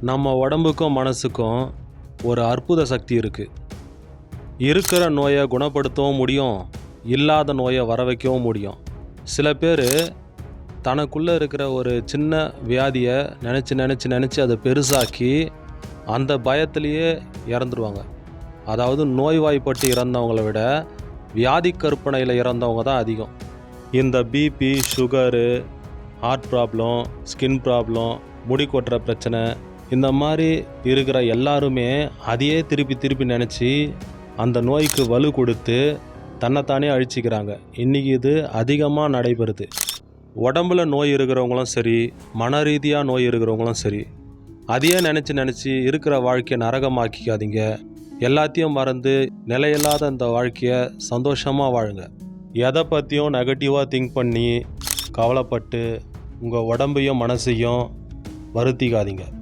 நம்ம உடம்புக்கும் மனசுக்கும் ஒரு அற்புத சக்தி இருக்குது இருக்கிற நோயை குணப்படுத்தவும் முடியும் இல்லாத நோயை வர வைக்கவும் முடியும். சில பேர் தனக்குள்ளே இருக்கிற ஒரு சின்ன வியாதியை நினச்சி நினச்சி நினச்சி அதை பெருசாக்கி அந்த பயத்திலேயே இறந்துருவாங்க. அதாவது நோய்வாய்ப்பட்டு இறந்தவங்கள விட வியாதி கற்பனையில் இறந்தவங்க தான் அதிகம். இந்த BP sugar heart problem skin problem முடி கொட்டுற பிரச்சனை இந்த மாதிரி இருக்கிற எல்லாருமே அதையே திருப்பி திருப்பி நினச்சி அந்த நோய்க்கு வலு கொடுத்து தன்னைத்தானே அழிச்சிக்கிறாங்க. இன்றைக்கி இது அதிகமாக நடைபெறுது. உடம்புல நோய் இருக்கிறவங்களும் சரி மன ரீதியாக நோய் இருக்கிறவங்களும் சரி அதையே நினச்சி நினச்சி இருக்கிற வாழ்க்கையை நரகமாக்கிக்காதீங்க. எல்லாத்தையும் மறந்து நிலையில்லாத இந்த வாழ்க்கையை சந்தோஷமாக வாழுங்க. எதை பற்றியும் நெகட்டிவாக திங்க் பண்ணி கவலைப்பட்டு உங்கள் உடம்பையும் மனசையும் வருத்திக்காதீங்க.